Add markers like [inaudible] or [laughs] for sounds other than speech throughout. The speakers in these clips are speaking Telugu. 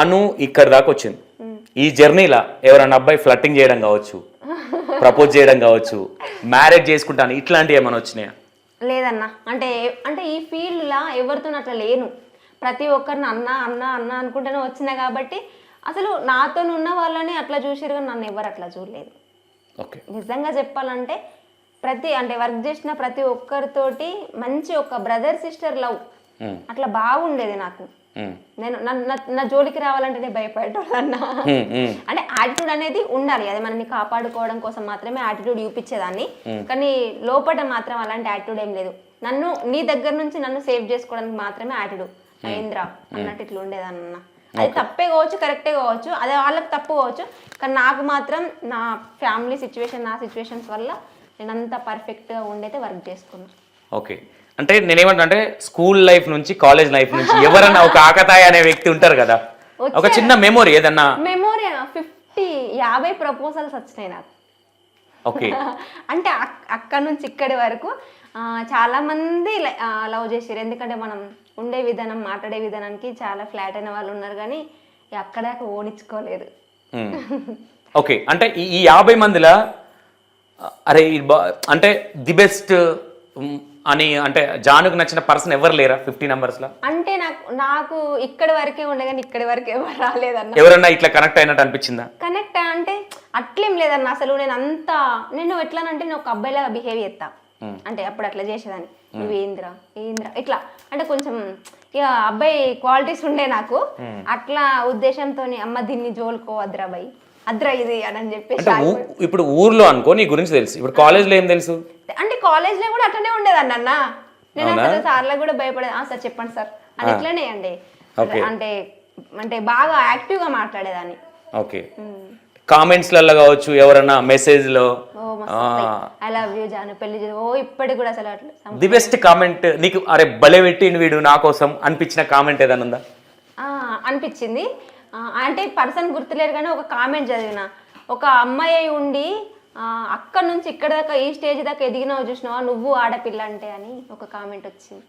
జాను ఇక్కడ దాకా వచ్చింది. ఈ జర్నీలో ఎవరైనా అబ్బాయి ఫ్లట్టింగ్ చేయడం కావచ్చు ప్రపోజ్ చేయడం కావచ్చు మ్యారేజ్ చేసుకుంటాను ఇట్లాంటివి ఏమైనా వచ్చినాయా? లేదన్నా. అంటే అంటే ఈ ఫీల్డ్లో ఎవరితో అట్లా లేను. ప్రతి ఒక్కరిని అన్న అన్న అన్న అనుకుంటూనే వచ్చినా కాబట్టి అసలు నాతో ఉన్న వాళ్ళని అట్లా చూసారు కానీ నన్ను ఎవరు అట్లా చూడలేదు. ఓకే. నిజంగా చెప్పాలంటే ప్రతి అంటే వర్క్ చేసిన ప్రతి ఒక్కరితోటి మంచి ఒక బ్రదర్ సిస్టర్ లవ్ అట్లా బాగుండేది నాకు. నేను నా- జోలికి రావాలంటేనే భయపడేటోళ్ళన్నా. ఉమ్, ఉమ్. అంటే యాటిట్యూడ్ అనేది ఉండాలి. అది మనల్ని కాపాడుకోవడం కోసం మాత్రమే యాటిట్యూడ్ చూపించేదాన్ని. కానీ లోపల మాత్రం అలాంటి యాటిట్యూడ్ ఏం లేదు. నన్ను నీ దగ్గర నుంచి నన్ను సేవ్ చేసుకోవడానికి మాత్రమే యాటిట్యూడ్ అయింద్రా అన్నట్టు ఇట్లా ఉండేదన్న అది తప్పే కావచ్చు కరెక్టే కావచ్చు. అదే వాళ్ళకి తప్పు కావచ్చు. కానీ నాకు మాత్రం నా ఫ్యామిలీ సిచ్యువేషన్ నా సిచ్యువేషన్స్ వల్ల నేను అంత పర్ఫెక్ట్గా ఉండైతే వర్క్ చేసుకున్నాను ఓకే. అంటే నేనేమంటా అంటే స్కూల్ లైఫ్ నుంచి కాలేజ్ లైఫ్ నుంచి ఎవరన్నా ఒక ఆకతాయి అనే వ్యక్తి ఉంటారు కదా. ఒక చిన్న మెమొరీ ఏదన్నా? మెమోరీ ఫిఫ్టీ యాభై ప్రపోజల్స్ వచ్చినాయి నాకు. ఓకే. [laughs] అంటే అక్- అక్కడ నుంచి ఇక్కడి వరకు చాలా మంది లవ్ చేసారు ఎందుకంటే మనం ఉండే విధానం మాట్లాడే విధానానికి చాలా ఫ్లాట్ అయిన వాళ్ళు ఉన్నారు కానీ అక్కడ ఓడించుకోలేదు. [laughs] ఓకే. అంటే ఈ యాభై మందిలా అరే అంటే ది బెస్ట్ అని అంటే జానుకు నచ్చిన పర్సన్ ఎవరు లేరా ఫిఫ్టీ నంబర్స్లో? అంటే నాకు నాకు ఇక్కడి వరకే ఉండే కానీ ఇక్కడి వరకే ఎవరు రాలేదన్న. ఎవరన్నా ఇట్లా కనెక్ట్ అయినట్టు అనిపించిందా? కనెక్ట్ అంటే అట్లేం లేదన్న అసలు నేను అంత నేను ఎట్లానంటే నేను ఒక అబ్బాయిలాగా బిహేవ్ చేస్తా అంటే అప్పుడు అట్లా చేసేదాన్ని. నువ్వు ఏందిరా ఏందిరా ఇట్లా. అంటే కొంచెం ఇక అబ్బాయి క్వాలిటీస్ ఉండే నాకు. అట్లా ఉద్దేశంతో అమ్మ దీన్ని జోలుకోవద్దురా బాయ్. అద్రా ఇది అని చెప్పేసి అంటే ఊ- ఇప్పుడు ఊర్లో అనుకో నీ గురించి తెలుసు. ఇప్పుడు కాలేజ్లో ఏం తెలుసు? అంటే కాలేజ్లో కూడా అట్లనే ఉండేదండి అన్న. నేను అసలు సార్లకు కూడా భయపడేది. ఆ సార్ చెప్పండి సార్. అని ఇట్లనే అండి. Okay. అంటే అంటే బాగా యాక్టివ్గా మాట్లాడేదాన్ని. ఓకే. కామెంట్స్లలో కావచ్చు ఎవరన్నా మెసేజ్లో. Oh I love you Jaanu. పెళ్ళి చేసి ఓ ఇప్పటికి కూడా అసలు అట్లా సం- ది బెస్ట్ కామెంట్ నీకు అరే భలే పెట్టిండు వీడు నా కోసం అనిపించిన కామెంట్ ఏదైనా ఉందా? ఆ, అనిపించింది. అంటే పర్సన్ గుర్తులేరు కానీ ఒక కామెంట్ చదివిన. ఒక అమ్మాయి ఉండి అక్కడ నుంచి ఇక్కడ దాకా ఈ స్టేజ్ దాకా ఎదిగినావు చూసినావా? నువ్వు ఆడపిల్ల అంటే అని ఒక కామెంట్ వచ్చింది.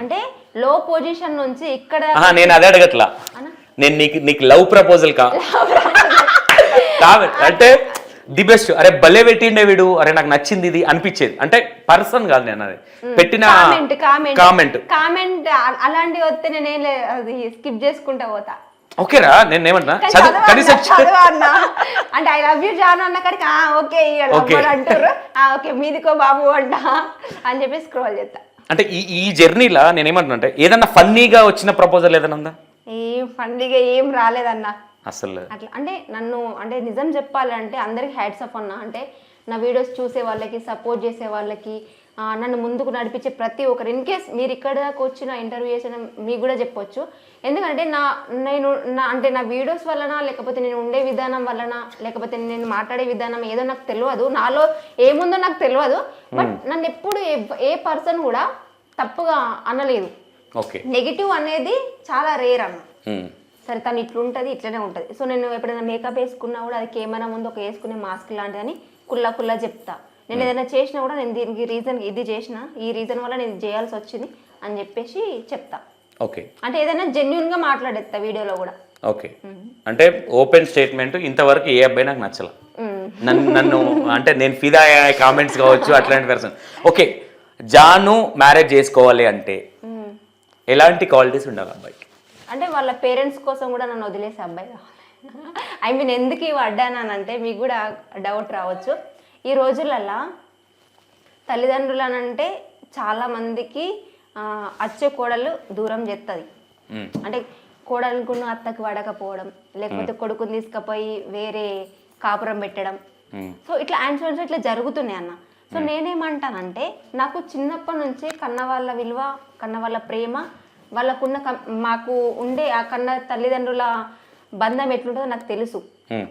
అంటే లో పొజిషన్ నుంచి ఇక్కడ నేను అదే అడగట్లా? నేను నీకు నీకు లవ్ ప్రపోజల్ కా? అంటే ది బెస్ట్ అరే భలే పెట్టిండే వీడు. అరే నాకు నచ్చింది ఇది అనిపించేది. అంటే పర్సన్ కాదు నేను అది. పెట్టిన కామెంట్ కామెంట్. కామెంట్. అలాంటివి వస్తే నేనేం లే అది స్కిప్ చేసుకుంటా పోతా. ఓకేరా నేను చదవన్నా, కనీసం. అంటే ఐ లవ్ యూ జాను అన్న కాడికి ఆ, ఓకే అంటారు. ఓకే మీదికో బాబు అంట అని చెప్పి స్క్రోల్ చేస్తా. అంటే ఈ ఈ జర్నీలో నేను ఏమంటున్నా అంటే ఏదన్నా ఫన్నీగా వచ్చిన ప్రపోజల్ ఏదైనా ఉందా? ఏం ఫండిగా ఏం రాలేదన్న. అసలు. అట్లా అంటే నన్ను అంటే నిజం చెప్పాలంటే అందరికి హ్యాట్స్ అప్ అన్న అంటే నా వీడియోస్ చూసే వాళ్ళకి సపోర్ట్ చేసే వాళ్ళకి నన్ను ముందుకు నడిపించే ప్రతి ఒక్కరు. ఇన్ కేస్ మీరు ఇక్కడ దాకా వచ్చిన ఇంటర్వ్యూ చేసిన మీకు కూడా చెప్పొచ్చు. ఎందుకంటే నా నేను నా అంటే నా వీడియోస్ వలన లేకపోతే నేను ఉండే విధానం వలన లేకపోతే నేను మాట్లాడే విధానం ఏదో నాకు తెలియదు. నాలో ఏముందో నాకు తెలియదు. బట్ నన్ను ఎప్పుడు ఏ- పర్సన్ కూడా తప్పుగా అనలేదు. నెగిటివ్ అనేది చాలా రేర్ అన్న. ఉమ్. సరే తను ఇట్లుంటుంది ఇట్లనే ఉంటుంది. సో నేను ఎప్పుడైనా మేకప్ వేసుకున్నా కూడా అది కెమెరా ముందు ఒక వేసుకునే మాస్క్ లాంటిదని కుల్లా కుల్లా చెప్తా. నేను ఏదైనా చేసినా కూడా నేను దీనికి రీజన్ ఇది చేసిన ఈ రీజన్ వల్ల నేను చేయాల్సి వచ్చింది అని చెప్పేసి చెప్తా. ఓకే. అంటే ఏదైనా జెన్యున్గా మాట్లాడేస్తా వీడియోలో కూడా. ఓకే. అంటే ఓపెన్ స్టేట్మెంట్ ఇంతవరకు ఏ అబ్బాయి నాకు నచ్చల. నన్ను నన్ను అంటే నేను ఫిదా కామెంట్స్ కావచ్చు అట్లాంటి పర్సన్ ఓకే. జాను మ్యారేజ్ చేసుకోవాలి అంటే. ఎలాంటి క్వాలిటీస్ ఉండాలి అబ్బాయికి? అంటే వాళ్ళ పేరెంట్స్ కోసం కూడా నన్ను వదిలేసే అబ్బాయి ఐ మీన్ ఎందుకు ఇవి అడ్డానంటే మీకు కూడా డౌట్ రావచ్చు. ఈ రోజులల్లో తల్లిదండ్రులనంటే చాలా మందికి ఆ, అచ్చే కోడలు దూరం చేస్తుంది. అంటే కోడలుకున్న అత్తకి పడకపోవడం లేకపోతే కొడుకుని తీసుకుపోయి వేరే కాపురం పెట్టడం. సో ఇట్లా యాన్సర్స్ ఇట్లా జరుగుతున్నాయి అన్న. సో నేనేమంటానంటే నాకు చిన్నప్పటి నుంచి కన్న వాళ్ళ విలువ కన్న వాళ్ళ ప్రేమ వాళ్ళకున్న కం- మాకు ఉండే ఆ కన్న తల్లిదండ్రుల బంధం ఎట్లుంటుందో నాకు తెలుసు.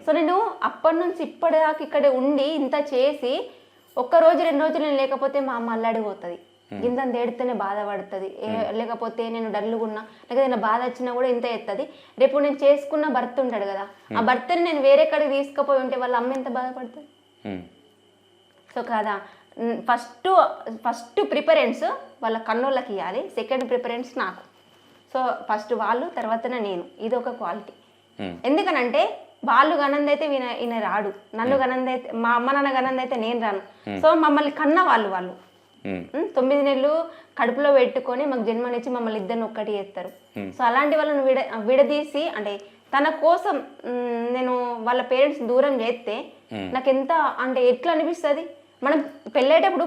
సో నేను అప్పటి నుంచి ఇప్పటిదాకా ఇక్కడ ఉండి ఇంత చేసి ఒక్క రోజు రెండు రోజులు నేను లేకపోతే మా అమ్మ అల్లాడిపోతుంది ఇంత తేడితేనే బాధపడుతుంది ఏ- లేకపోతే నేను డల్లుగున్నా లేకపోతే ఏదైనా బాధ వచ్చినా కూడా ఇంత ఎత్తది. రేపు నేను చేసుకున్న భర్త ఉంటాడు కదా ఆ భర్తని నేను వేరే కాడికి తీసుకుపోయి ఉంటే వాళ్ళ అమ్మ ఎంత బాధపడుతుంది. సో కదా ఫస్ట్ ఫస్ట్ ప్రిఫరెన్స్ వాళ్ళ కన్నోళ్ళకి ఇవ్వాలి సెకండ్ ప్రిఫరెన్స్ నాకు. సో ఫస్ట్ వాళ్ళు తర్వాతనే నేను. ఇది ఒక క్వాలిటీ ఎందుకనంటే వాళ్ళు గనందైతే ఈయన ఈయన రాడు. నన్ను గనందైతే మా అమ్మ నాన్న గనందైతే నేను రాను. సో మమ్మల్ని కన్న వాళ్ళు వాళ్ళు. తొమ్మిది నెలలు కడుపులో పెట్టుకొని మాకు జన్మనిచ్చి మమ్మల్ని ఇద్దరిని ఒక్కటి చేస్తారు. సో అలాంటి వాళ్ళని విడ విడదీసి అంటే తన కోసం నేను వాళ్ళ పేరెంట్స్ దూరం చేస్తే నాకు ఎంత అంటే ఎట్లా అనిపిస్తుంది? మనం పెళ్ళేటప్పుడు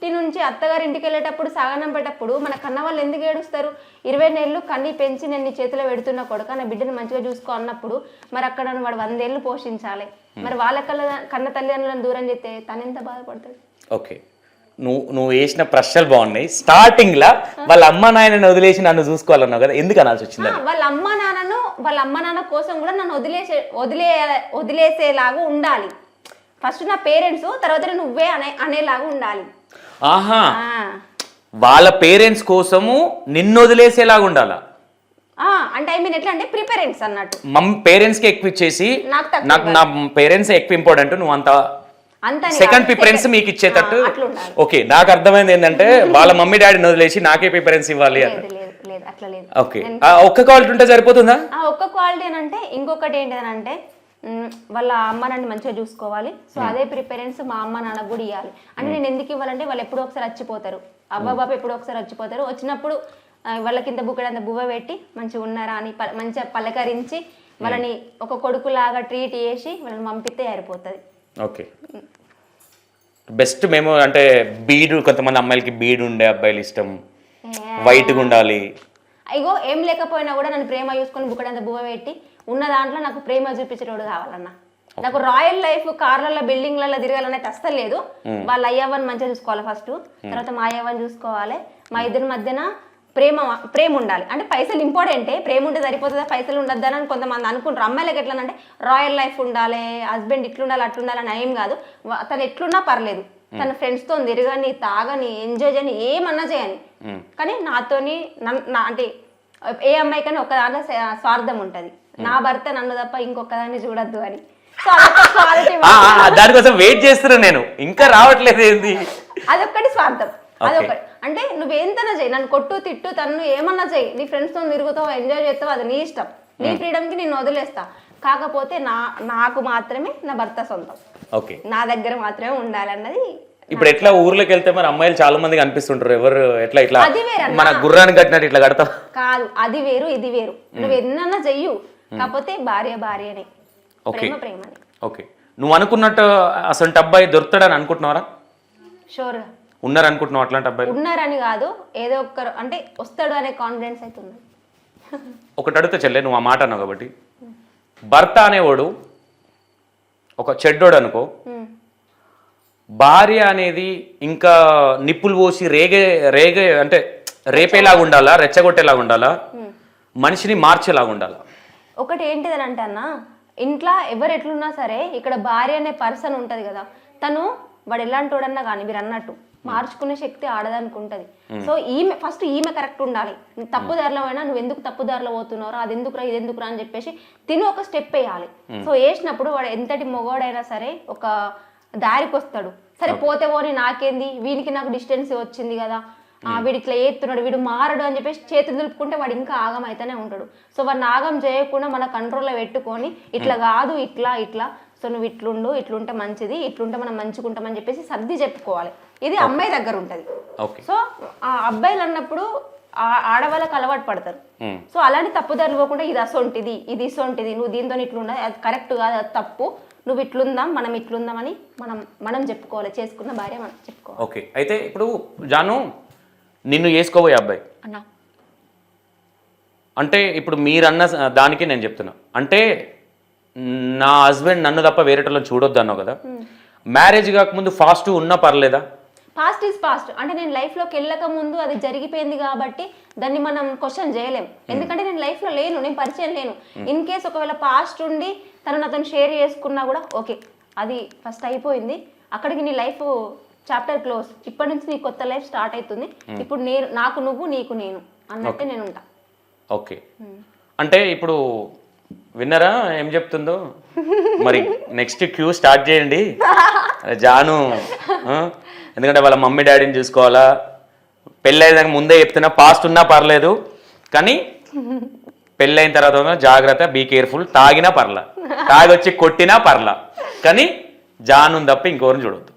పుట్టినింటి నుంచి అత్తగారి ఇంటికి వెళ్ళేటప్పుడు సాగనంపేటప్పుడు మన కన్న వాళ్ళు ఎందుకు ఏడుస్తారు? ఇరవై నెలలు కన్ని పెంచి నేను నీ చేతిలో పెడుతున్న కొడుక నా బిడ్డను మంచిగా చూసుకో అన్నప్పుడు మరి అక్కడ వాడు వందేళ్ళు పోషించాలి. మరి వాళ్ళ కళ్ళ కన్న తల్లిదండ్రులను దూరం చేస్తే తను ఎంత బాధపడతాడు? ఓకే. నువ్వు నువ్వు వేసిన ప్రశ్నలు బాగున్నాయి. స్టార్టింగ్ లా వాళ్ళ అమ్మ నాయనని వదిలేసి నన్ను చూసుకోవాలన్నావు కదా ఎందుకు అనాల్సి వచ్చింది వాళ్ళ అమ్మ నాన్నను వాళ్ళ అమ్మ నాన్న కోసం కూడా నన్ను వదిలేసే వదిలే వదిలేసేలాగా ఉండాలి. ఫస్ట్ నా పేరెంట్స్ తర్వాత నువ్వే అనే అనేలాగా ఉండాలి. ఆహా. వాళ్ళ పేరెంట్స్ కోసము నిన్ను వదిలేసేలాగా ఉండాలా అంటే ఐ మీన్ ఎట్లా అంటే అన్నట్టు. మమ్ పేరెంట్స్కి ఎక్కువ ఇచ్చేసి నాకు నా పేరెంట్స్ ఎక్కువ ఇంపార్టెంట్ నువ్వు అంత సెకండ్ ప్రిఫరెన్స్ మీకు ఇచ్చేటట్టు ఓకే నాకు అర్థమైంది ఏంటంటే [laughs] వాళ్ళ మమ్మీ డాడీని వదిలేసి నాకే ప్రిఫరెన్స్ ఇవ్వాలి అని. ఓకే. ఒక్క క్వాలిటీ ఉంటే సరిపోతుందా? ఒక్క క్వాలిటీ అంటే ఇంకొకటి ఏంటిదనంటే మ్, వాళ్ళ అమ్మ నాన్న మంచిగా చూసుకోవాలి. సో అదే ప్రిపరెన్స్ మా అమ్మ నాన్నకు కూడా ఇవ్వాలి అంటే నేను ఎందుకు ఇవ్వాలంటే వాళ్ళు ఎప్పుడో ఒకసారి వచ్చిపోతారు అవ్వ బాబు ఎప్పుడో ఒకసారి వచ్చిపోతారు వచ్చినప్పుడు వాళ్ళకి ఇంత బుక్కడంత బువ్వ పెట్టి మంచిగా ఉన్నారా అని మంచిగా పలకరించి వాళ్ళని ఒక కొడుకులాగా ట్రీట్ చేసి వాళ్ళని పంపితే సరిపోతుంది. ఓకే. బెస్ట్ మేము అంటే బీడు కొంతమంది అమ్మాయిలకి బీడు ఉండే అబ్బాయిలు ఇష్టం. వైట్గా ఉండాలి. అయ్యో ఏం లేకపోయినా కూడా నన్ను ప్రేమ చూసుకొని బుక్కడంత బువ్వ పెట్టి ఉన్న దాంట్లో నాకు ప్రేమ చూపించేటోడు కావాలన్న. నాకు రాయల్ లైఫ్ కార్లలో బిల్డింగ్లలో తిరగాలని అయితే అస్సలు లేదు. వాళ్ళ అయ్యవ్వని మంచిగా చూసుకోవాలి ఫస్ట్. తర్వాత మా అయ్యవ్వని చూసుకోవాలి. మా ఇద్దరి మధ్యన ప్రేమ ప్రేమ ఉండాలి. అంటే పైసలు ఇంపార్టెంటే. ప్రేమ ఉంటే సరిపోతుందా? పైసలు ఉండద్దని అని కొంతమంది అనుకుంటారు. అమ్మాయిలకి ఎట్లా అంటే రాయల్ లైఫ్ ఉండాలి హస్బెండ్ ఇట్లుండాలి అట్లుండాలి అని ఏం కాదు. తను ఎట్లున్నా పర్లేదు. తన ఫ్రెండ్స్తో తిరగని తాగని ఎంజాయ్ చేయని ఏమన్నా చేయని. కానీ నాతోని అంటే ఏ అమ్మాయికైనా ఒక దాంట్లో స్వార్థం ఉంటుంది. నా భర్త నన్ను తప్ప ఇంకొకదాన్ని చూడొద్దు అని. సో దానికోసం వెయిట్ చేస్తున్నా నేను. ఇంకా రావట్లేదు ఏంది? అదొక్కటి స్వార్థం. అదొకటి అంటే నువ్వు ఎంతనా చేయి. నన్ను కొట్టు తిట్టు తన్ను ఏమన్నా చేయి. నీ ఫ్రెండ్స్తో తిరుగుతావు ఎంజాయ్ చేస్తావు అది నీ ఇష్టం. నీ ఫ్రీడమ్కి నేను వదిలేస్తా. కాకపోతే నా నాకు మాత్రమే నా భర్త సొంతం. ఓకే. నా దగ్గర మాత్రమే ఉండాలన్నది ఇప్పుడు ఎట్లా ఊర్లోకి వెళ్తే మరి అమ్మాయిలు చాలా మంది కనిపిస్తుంటారు ఎవరు ఎట్లా ఇట్లా. మన గుర్రానికి కట్టినట్టు ఇట్లా కడతాం? కాదు అది వేరు ఇది వేరు. నువ్వు ఎన్నన్నా చెయ్యు. కాకపోతే భార్య భార్యనే. ఓకే. ప్రేమ ప్రేమని. ఓకే నువ్వు అనుకున్నట్టు అసలు అబ్బాయి దొరుకుతాడని అనుకుంటున్నావరా షూర్గా ఉన్నారు అనుకుంటున్నావు అట్లాంటి అబ్బాయి ఉన్నారని కాదు ఏదో ఒక్కరు అంటే వస్తాడు అనే కాన్ఫిడెన్స్ అయితే ఉంది. ఒకటి అడిగితే చెల్లె నువ్వు ఆ మాట అన్నావు కాబట్టి. భర్త అనేవాడు ఒక చెడ్డోడు అనుకో. ఉమ్. భార్య అనేది ఇంకా నిప్పులు పోసి రేగే రేగే అంటే రేపేలాగా ఉండాలా రెచ్చగొట్టేలాగా ఉండాలా? మనిషిని మార్చేలాగా ఉండాలా? ఒకటి ఏంటిదని అంటే అన్న ఇంట్లో ఎవరు ఎట్లున్నా సరే ఇక్కడ భార్య అనే పర్సన్ ఉంటది కదా తను వాడు ఎలాంటోడన్నా కానీ మీరు అన్నట్టు మార్చుకునే శక్తి ఆడదానికి ఉంటది సో ఈమె ఫస్ట్ ఈమె కరెక్ట్ ఉండాలి. తప్పు దారిలో అయినా నువ్వు ఎందుకు తప్పు దారిలో పోతున్నారో అది ఎందుకురా ఇది ఎందుకురా అని చెప్పేసి తిని ఒక స్టెప్ వేయాలి. సో వేసినప్పుడు వాడు ఎంతటి మొగోడైనా సరే ఒక దారికి వస్తాడు. సరే పోతే పోని నాకేంది? వీనికి నాకు డిస్టెన్స్ వచ్చింది కదా. వీడు ఇట్లా ఏస్తున్నాడు వీడు మారడు అని చెప్పేసి చేతులు దులుపుకుంటే వాడు ఇంకా ఆగం అయితేనే ఉంటాడు. సో వాడిని ఆగం చేయకుండా మన కంట్రోల్లో పెట్టుకొని ఇట్లా కాదు ఇట్లా ఇట్లా. సో నువ్వు ఇట్లుండు ఇట్లుంటే మంచిది ఇట్లుంటే మనం మంచుకుంటామని చెప్పేసి సర్ది చెప్పుకోవాలి. ఇది అమ్మాయి దగ్గర ఉంటుంది. సో ఆ అబ్బాయిలు అన్నప్పుడు ఆ- ఆడవాళ్ళకి అలవాటు పడతారు. సో అలాంటి తప్పుదారులు పోకుండా ఇది అసొంటిది ఇది ఇసొంటిది నువ్వు దీంతో ఇట్లుండ అది కరెక్ట్ కాదు అది తప్పు. నువ్వు ఇట్లుందాం మనం ఇట్లుందామని మనం మనం చెప్పుకోవాలి చేసుకున్న భార్య మనం చెప్పుకోవాలి. ఓకే. అయితే ఇప్పుడు జాను నిన్ను చేసుకోబోయే అబ్బాయి. అన్నా. అంటే ఇప్పుడు మీరన్న దానికి నేను చెప్తున్నా. అంటే నా హస్బెండ్ నన్ను తప్ప వేరేటోళ్ళని చూడొద్దు అన్నావు కదా. మ్యారేజ్ కాకముందు ఫాస్ట్ ఉన్నా పర్లేదా? పాస్ట్ ఈజ్ పాస్ట్ అంటే నేను లైఫ్లోకి వెళ్ళక ముందు అది జరిగిపోయింది కాబట్టి దాన్ని మనం క్వశ్చన్ చేయలేం. ఎందుకంటే నేను లైఫ్లో లేను నేను పరిచయం లేను. ఇన్ కేస్ ఒకవేళ పాస్ట్ ఉండి తను నాతో షేర్ చేసుకున్నా కూడా ఓకే అది ఫస్ట్ అయిపోయింది. అక్కడికి నీ లైఫ్ చాప్టర్ క్లోజ్ ఇప్పటి నుంచి నీ కొత్త లైఫ్ స్టార్ట్ అవుతుంది. ఇప్పుడు నేను నాకు నువ్వు నీకు నేను అన్నట్టే నేను ఉంటా ఓకే అంటే ఇప్పుడు విన్నరా? ఏం చెప్తుందో? మరి నెక్స్ట్ క్యూ స్టార్ట్ చేయండి. [laughs] జాను? ఎందుకంటే వాళ్ళ మమ్మీ డాడీని చూసుకోవాలా? పెళ్ళి అయ్యేదానికి ముందే చెప్తున్నా పాస్ట్ ఉన్నా పర్లేదు. కానీ పెళ్ళైన తర్వాత జాగ్రత్త బీ కేర్ఫుల్ తాగినా పర్లా. [laughs] తాగొచ్చి కొట్టినా పర్లా. కానీ జాను తప్ప ఇంకోరిని చూడొద్దు.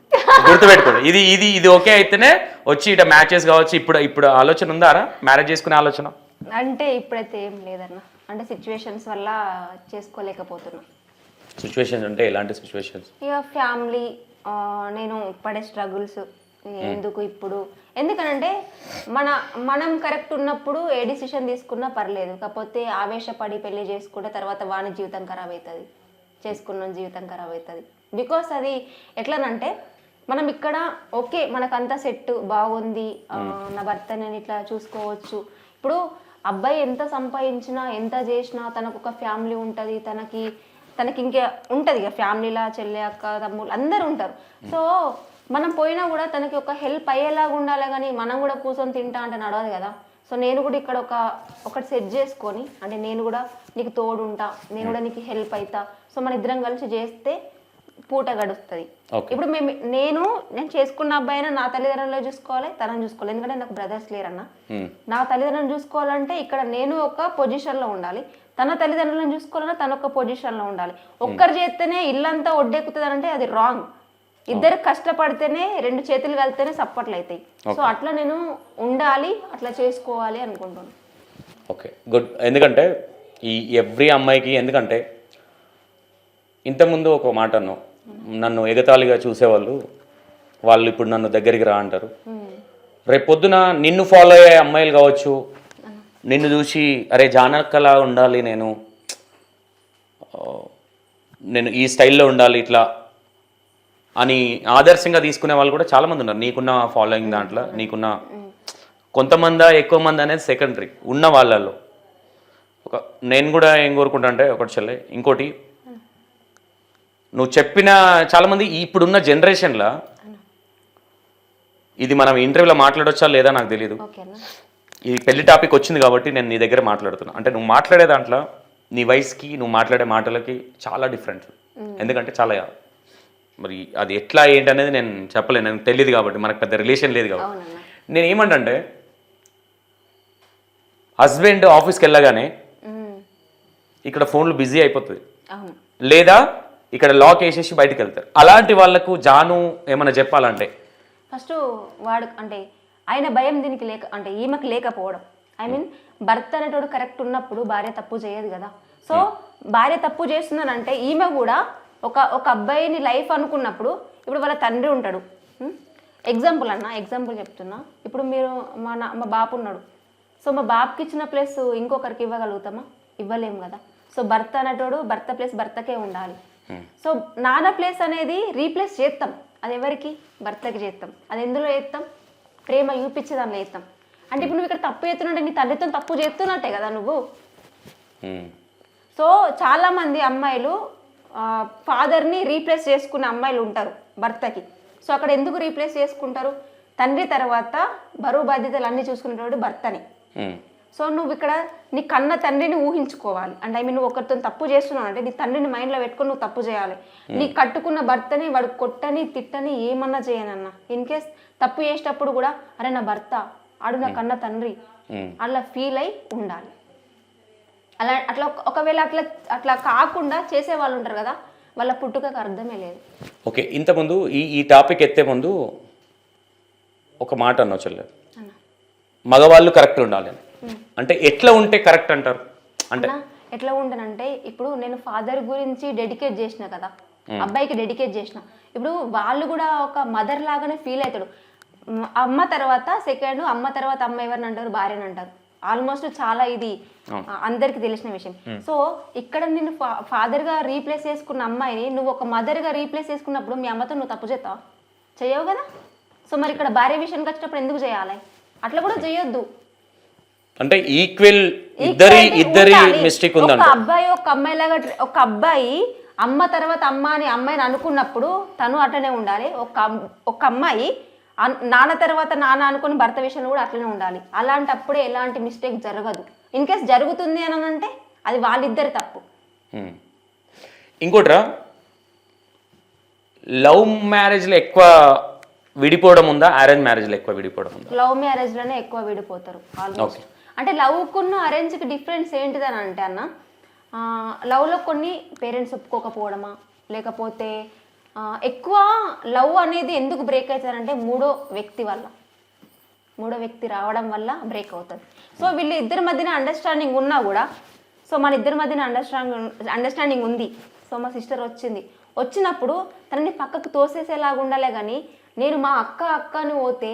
గుర్తుపెట్టుకోండి. ఇది ఇది ఇది ఓకే అయితేనే వచ్చి ఇట మ్యాచెస్ కావచ్చు. ఇప్పుడు ఇప్పుడు ఆలోచన ఉందారా మ్యారేజ్ చేసుకునే ఆలోచన? అంటే ఇప్పుడైతే ఏం లేదన్న. అంటే సిచ్యువేషన్స్ వల్ల చేసుకోలేకపోతున్నా. సిచ్యువేషన్స్ అంటే ఎలాంటి సిచ్యువేషన్స్ ఇక ఫ్యామిలీ నేను పడే స్ట్రగుల్స్ ఎందుకు ఇప్పుడు? ఎందుకనంటే మన మనం కరెక్ట్ ఉన్నప్పుడు ఏ డిసిషన్ తీసుకున్నా పర్లేదు. కాకపోతే ఆవేశపడి పెళ్ళి చేసుకుంటే తర్వాత వాని జీవితం ఖరాబ్ అవుతుంది చేసుకున్న జీవితం ఖరాబ్ అవుతుంది బికాస్ అది ఎట్లనంటే మనం ఇక్కడ ఓకే మనకంతా సెట్ బాగుంది నా భర్త నేను ఇట్లా చూసుకోవచ్చు. ఇప్పుడు అబ్బాయి ఎంత సంపాదించినా ఎంత చేసినా తనకు ఒక ఫ్యామిలీ ఉంటుంది తనకి తనకి ఇంకా ఉంటుంది ఇక ఫ్యామిలీలా చెల్లె అక్క తమ్ముళ్ళు అందరూ ఉంటారు. సో మనం పోయినా కూడా తనకి ఒక హెల్ప్ అయ్యేలాగా ఉండాలి కానీ మనం కూడా కూర్చొని తింటా అంటే నడవదు కదా. సో నేను కూడా ఇక్కడ ఒక ఒకటి సెట్ చేసుకొని అంటే నేను కూడా నీకు తోడుంటా నేను కూడా నీకు హెల్ప్ అవుతా సో మన ఇద్దరం కలిసి చేస్తే పూట గడుస్తుంది. ఇప్పుడు మేము నేను నేను చేసుకున్న అబ్బాయినా నా తల్లిదండ్రులు చూసుకోవాలి తనని చూసుకోవాలి. ఎందుకంటే నాకు బ్రదర్స్ లేరన్న. నా తల్లిదండ్రులను చూసుకోవాలంటే ఇక్కడ నేను ఒక పొజిషన్లో ఉండాలి. తన తల్లిదండ్రులను చూసుకోవాలన్నా తన ఒక పొజిషన్లో ఉండాలి. ఒక్కరు చేస్తేనే ఇల్లంతా ఒడ్డెక్కుతుంది అంటే అది రాంగ్ ఇద్దరు కష్టపడితేనే రెండు చేతులు కలితేనే సప్పట్లు అవుతాయి సో అట్లా నేను ఉండాలి అట్లా చేసుకోవాలి అనుకుంటున్నాను. ఓకే. గుడ్. ఎందుకంటే ఈ ఎవ్రీ అమ్మాయికి ఎందుకంటే ఇంతకుముందు ఒక మాట అన్నావు. నన్ను ఎగతాళిగా చూసేవాళ్ళు వాళ్ళు ఇప్పుడు నన్ను దగ్గరికి రా అంటారు. రేపు పొద్దున నిన్ను ఫాలో అయ్యే అమ్మాయిలు కావచ్చు నిన్ను చూసి అరే జానక్కలా ఉండాలి నేను నేను ఈ స్టైల్లో ఉండాలి ఇట్లా అని ఆదర్శంగా తీసుకునే వాళ్ళు కూడా చాలామంది ఉన్నారు. నీకున్న ఫాలోయింగ్ దాంట్లో నీకున్న కొంతమంది ఎక్కువ మంది అనేది సెకండరీ ఉన్న వాళ్ళల్లో ఒక నేను కూడా ఏం కోరుకుంటా అంటే ఒకటి చెల్లె ఇంకోటి నువ్వు చెప్పిన చాలామంది ఇప్పుడున్న జనరేషన్లో ఇది మనం ఇంటర్వ్యూలో మాట్లాడొచ్చా లేదా నాకు తెలియదు ఈ పెళ్ళి టాపిక్ వచ్చింది కాబట్టి నేను నీ దగ్గర మాట్లాడుతున్నా. అంటే నువ్వు మాట్లాడే దాంట్లో నీ వయసుకి నువ్వు మాట్లాడే మాటలకి చాలా డిఫరెంట్ ఎందుకంటే చాలా మరి అది ఎట్లా ఏంటి అనేది నేను చెప్పలేను. నాకు తెలియదు కాబట్టి మనకు పెద్ద రిలేషన్ లేదు కాబట్టి. నేను ఏమంటే హస్బెండ్ ఆఫీస్కి వెళ్ళగానే ఇక్కడ ఫోన్లు బిజీ అయిపోతుంది లేదా ఇక్కడ లాక్ వేసేసి బయటకు వెళ్తారు. అలాంటి వాళ్ళకు జాను ఏమైనా చెప్పాలంటే? ఫస్ట్ వాడు అంటే ఆయన భయం దీనికి లేక అంటే ఈమెకు లేకపోవడం. ఐ మీన్ భర్త అనేటోడు కరెక్ట్ ఉన్నప్పుడు భార్య తప్పు చేయదు కదా. సో భార్య తప్పు చేస్తుందనంటే ఈమె కూడా ఒక ఒక అబ్బాయిని లైఫ్ అనుకున్నప్పుడు ఇప్పుడు వాళ్ళ తండ్రి ఉంటాడు. ఎగ్జాంపుల్ అన్న ఎగ్జాంపుల్ చెప్తున్నా. ఇప్పుడు మీరు మా నా మా బాపు ఉన్నాడు. సో మా బాపుకి ఇచ్చిన ప్లేస్ ఇంకొకరికి ఇవ్వగలుగుతామా? ఇవ్వలేము కదా. సో భర్త అనేటోడు భర్త ప్లేస్ భర్తకే ఉండాలి. సో నాన్న ప్లేస్ అనేది రీప్లేస్ చేస్తాం అది ఎవరికి? భర్తకి చేస్తాం అది ఎందులో చేస్తాం ప్రేమ చూపించే దానిలో చేస్తాం అంటే ఇప్పుడు నువ్వు ఇక్కడ తప్పు చేస్తున్నట్టే నీ తండ్రితో తప్పు చేస్తున్నట్టే కదా నువ్వు? సో చాలా మంది అమ్మాయిలు ఫాదర్ని రీప్లేస్ చేసుకునే అమ్మాయిలు ఉంటారు భర్తకి. సో అక్కడ ఎందుకు రీప్లేస్ చేసుకుంటారు? తండ్రి తర్వాత బరువు బాధ్యతలు అన్నీ చూసుకునేటోడు భర్తని. సో నువ్వు ఇక్కడ నీ కన్న తండ్రిని ఊహించుకోవాలి. అంటే ఐ మీన్ నువ్వు ఒకరితో తప్పు చేస్తున్నావు అంటే నీ తండ్రిని మైండ్లో పెట్టుకొని నువ్వు తప్పు చేయాలి. నీ కట్టుకున్న భర్తని వాడు కొట్టని తిట్టని ఏమన్నా చేయనన్నా. ఇన్ కేస్ తప్పు చేసేటప్పుడు కూడా అరే నా భర్త ఆడు నా కన్న తండ్రి. ఉమ్. అలా ఫీల్ అయి ఉండాలి. అలా అట్లా ఒక- ఒకవేళ అట్లా అట్లా కాకుండా చేసే వాళ్ళు ఉంటారు కదా వాళ్ళ పుట్టుకకు అర్థమే లేదు. ఓకే ఇంతకుముందు ఈ ఈ టాపిక్ ఎత్తే ముందు ఒక మాట చెల్లె. అన్న. మగవాళ్ళు కరెక్ట్ ఉండాలి అని. అంటే ఎట్లా ఉంటే కరెక్ట్ అంటారు? అంటే ఎట్లా ఉంటానంటే ఇప్పుడు నేను ఫాదర్ గురించి డెడికేట్ చేసిన కదా అబ్బాయికి డెడికేట్ చేసిన. ఇప్పుడు వాళ్ళు కూడా ఒక మదర్ లాగానే ఫీల్ అవుతాడు అమ్మ తర్వాత సెకండ్ అమ్మ తర్వాత అమ్మ ఎవరిని అంటారు? భార్యని అంటారు. ఆల్మోస్ట్ చాలా ఇది అందరికీ తెలిసిన విషయం. సో ఇక్కడ నేను ఫాదర్గా రీప్లేస్ చేసుకున్న అమ్మాయిని నువ్వు ఒక మదర్గా రీప్లేస్ చేసుకున్నప్పుడు మీ అమ్మతో నువ్వు తప్పు చేస్తావా? చేయవు కదా? సో మరి ఇక్కడ భార్య విషయానికి వచ్చినప్పుడు ఎందుకు చేయాలి? అట్లా కూడా చేయొద్దు. అంటే ఈక్వల్ ఇద్దరి ఇద్దరి. మిస్టేక్ ఒక ఉందంట. అబ్బాయి ఒక అమ్మాయి లాగా ఒక అబ్బాయి అమ్మ తర్వాత అమ్మ అని అమ్మాయిని అనుకున్నప్పుడు తను అట్లనే ఉండాలి. ఒక ఒక అమ్మాయి నాన్న తర్వాత నాన్న అనుకుని భర్త విషయంలో కూడా అట్లనే ఉండాలి. అలాంటప్పుడే ఎలాంటి మిస్టేక్ జరగదు. ఇన్ కేస్ జరుగుతుంది అని అంటే అది వాళ్ళిద్దరి తప్పు. ఇంకోట్రా లవ్ మ్యారేజ్లో ఎక్కువ విడిపోవడం ఉందా? అరేంజ్ మ్యారేజ్లో ఎక్కువ విడిపోవడం ఉందా? లవ్ మ్యారేజ్లోనే ఎక్కువ విడిపోతారు. ఆల్మోస్ట్ అంటే లవ్కున్న అరేంజ్కి డిఫరెన్స్ ఏంటిదని అంటే అన్న లవ్లో కొన్ని పేరెంట్స్ ఒప్పుకోకపోవడమా? లేకపోతే ఎక్కువ లవ్ అనేది ఎందుకు బ్రేక్ అవుతారంటే మూడో వ్యక్తి వల్ల. మూడో వ్యక్తి రావడం వల్ల బ్రేక్ అవుతుంది. సో వీళ్ళు ఇద్దరి మధ్యన అండర్స్టాండింగ్ ఉన్నా కూడా సో మన ఇద్దరి మధ్యన అండర్స్టాండింగ్ అండర్స్టాండింగ్ ఉంది. సో మా సిస్టర్ వచ్చింది. వచ్చినప్పుడు తనని పక్కకు తోసేసేలాగా ఉండాలే కానీ నేను మా అక్క అక్కని పోతే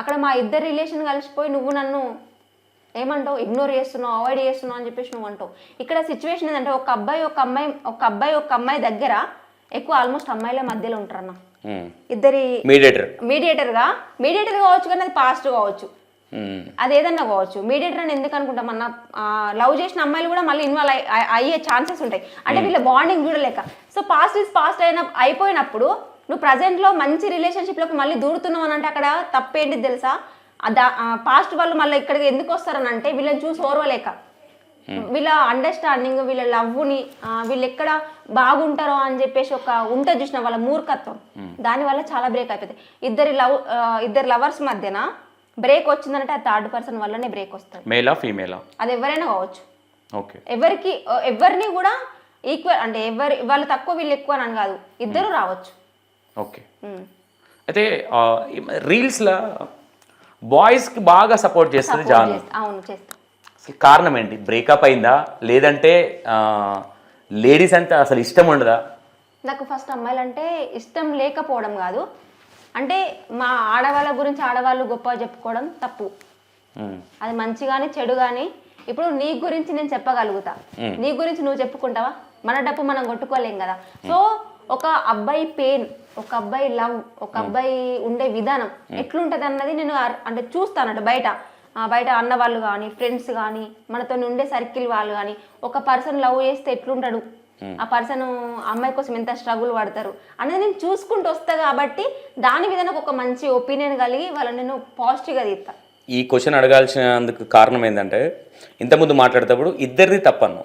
అక్కడ మా ఇద్దరు రిలేషన్ కలిసిపోయి నువ్వు నన్ను ఏమంటావు? ఇగ్నోర్ చేస్తున్నావు అవాయిడ్ చేస్తున్నావు అని చెప్పేసి నువ్వు అంటావు. ఇక్కడ సిచ్యువేషన్ ఏంటంటే ఒక అబ్బాయి ఒక అమ్మాయి ఒక అబ్బాయి ఒక అమ్మాయి దగ్గర ఎక్కువ ఆల్మోస్ట్ అమ్మాయిల మధ్యలో ఉంటారన్న. ఇద్దరి మీడియేటర్ మీడియేటర్గా మీడియేటర్ కావచ్చు కానీ అది పాస్ట్ కావచ్చు. అది ఏదన్నా కావచ్చు. మీడియేటర్ అని ఎందుకు అనుకుంటాం అన్న? లవ్ చేసిన అమ్మాయిలు కూడా మళ్ళీ ఇన్వాల్వ్ అయ్యే ఛాన్సెస్ ఉంటాయి. అంటే వీళ్ళ బాండింగ్ చూడలేక. సో పాస్ట్ ఇస్ పాస్ట్ అయిన అయిపోయినప్పుడు నువ్వు present లో మంచి relationship లోకి మళ్ళీ దూరుతున్నావు అని అంటే అక్కడ తప్పేంటి తెలుసా? పాస్ట్ వాళ్ళు మళ్ళీ ఇక్కడికి ఎందుకు వస్తారని అంటే వీళ్ళని చూసి ఓర్వలేక. వీళ్ళ అండర్స్టాండింగ్ వీళ్ళ లవ్ని వీళ్ళు ఎక్కడ బాగుంటారో అని చెప్పేసి ఒక ఉంటుంది చూసిన వాళ్ళ మూర్ఖత్వం. దానివల్ల చాలా బ్రేక్ అయిపోతుంది ఇద్దరి లవ్ ఇద్దరు లవర్స్ మధ్యన బ్రేక్ వచ్చిందంటే ఆ థర్డ్ పర్సన్ వల్లనే బ్రేక్ వస్తుంది. మేలా ఫీమేలా అది ఎవరైనా కావచ్చు. ఓకే ఎవరికి ఎవరిని కూడా ఈక్వల్ అంటే ఎవరి వాళ్ళు తక్కువ వీళ్ళు ఎక్కువ అని కాదు. ఇద్దరు రావచ్చు. ఓకే. అయితే రీల్స్లో బాయ్స్కి బాగా సపోర్ట్ చేస్తుంది జాను. అవును చేస్తా. కారణం ఏంటి బ్రేకప్ అయిందా? లేదంటే లేడీస్ అంటే అసలు ఇష్టం ఉండదా? నాకు ఫస్ట్ అమ్మాయిలు అంటే ఇష్టం లేకపోవడం కాదు. అంటే మా ఆడవాళ్ళ గురించి ఆడవాళ్ళు గొప్ప చెప్పుకోవడం తప్పు. అది మంచి కానీ చెడు కానీ ఇప్పుడు నీ గురించి నేను చెప్పగలుగుతా. నీ గురించి నువ్వు చెప్పుకుంటావా? మన డప్పు మనం కొట్టుకోలేం కదా. సో ఒక అబ్బాయి పెయిన్ ఒక అబ్బాయి లవ్ ఒక అబ్బాయి ఉండే విధానం ఎట్లుంటది అన్నది నేను అంటే చూస్తానంట బయట. బయట అన్న వాళ్ళు కానీ ఫ్రెండ్స్ కానీ మనతో ఉండే సర్కిల్ వాళ్ళు కానీ ఒక పర్సన్ లవ్ చేస్తే ఎట్లుంటాడు? ఆ పర్సన్ అమ్మాయి కోసం ఎంత స్ట్రగుల్ పడతారు? అనేది నేను చూసుకుంటూ వస్తా కాబట్టి దాని మీద నాకు ఒక మంచి ఒపీనియన్ కలిగి వాళ్ళని నేను పాజిటివ్గా తీస్తా. ఈ క్వశ్చన్ అడగాల్సినందుకు కారణం ఏంటంటే ఇంతకుముందు మాట్లాడేటప్పుడు ఇద్దరిది తప్పను.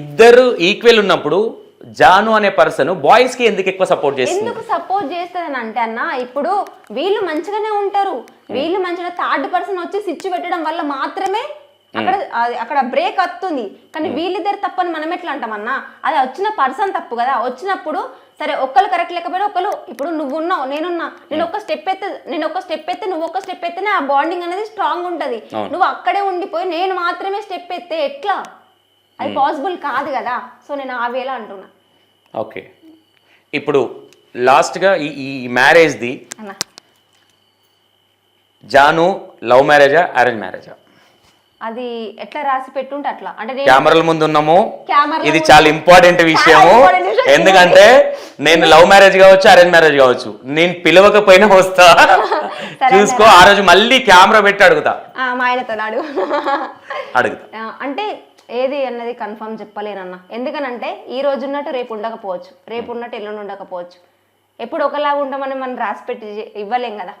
ఇద్దరు ఈక్వల్ ఉన్నప్పుడు జాను అనే పర్సన్ బాయ్స్కి ఎందుకు ఎక్కువ సపోర్ట్ చేస్తుంది? ఎందుకు సపోర్ట్ చేస్తుందని అంటే అన్న ఇప్పుడు వీళ్ళు మంచిగానే ఉంటారు. వీళ్ళు మంచిగా థర్డ్ పర్సన్ వచ్చి స్విచ్ పెట్టడం వల్ల మాత్రమే అక్కడ అది- అక్కడ బ్రేక్ వస్తుంది. కానీ వీళ్ళిద్దరు తప్పని మనం ఎట్లా అంటామన్నా అది వచ్చిన పర్సన్ తప్పు కదా. వచ్చినప్పుడు సరే ఒక్కరు కరెక్ట్ లేకపోయినా ఒకరు ఇప్పుడు నువ్వు ఉన్నావు నేనున్నా. నేను ఒక స్టెప్ ఎత్తే నేను ఒక స్టెప్ ఎత్తే నువ్వు ఒక స్టెప్ ఎత్తేనే ఆ బాండింగ్ అనేది స్ట్రాంగ్ ఉంటది. నువ్వు అక్కడే ఉండిపోయి నేను మాత్రమే స్టెప్ ఎత్తే ఎట్లా? అది పాసిబుల్ కాదు కదా. సో నేను ఆ వేళ అంటున్నా. ఓకే. ఇప్పుడు లాస్ట్గా ఈ ఈ మ్యారేజ్ది అన్నా. జాను లవ్ మ్యారేజా అరేంజ్ మ్యారేజా? అది ఎట్లా రాసి పెట్టుంటే అట్లా. అంటే నేను కెమెరాల ముందు ఉన్నాము. కెమెరాల ఇది ముందు- చాలా ఇంపార్టెంట్ విషయము. important విషయం. ఎందుకంటే నేను లవ్ మ్యారేజ్ కావచ్చు అరేంజ్ మ్యారేజ్ కావచ్చు. నేను పిలవకపోయినా వస్తా. [laughs] చూసుకో ఆ రోజు మళ్ళీ కెమెరా పెట్టి అడుగుతా. ఆ, మా ఆయనతో నాడు అడుగుతా. ఆ, అంటే ఏది అన్నది కన్ఫర్మ్ చెప్పలేనన్న. ఎందుకనంటే ఈ రోజు ఉన్నట్టు రేపు ఉండకపోవచ్చు. రేపు ఉన్నట్టు ఎల్లుండి ఉండకపోవచ్చు. ఎప్పుడు ఒకలాగా ఉంటామని మనం రాసి పెట్టి ఇవ్వలేం కదా.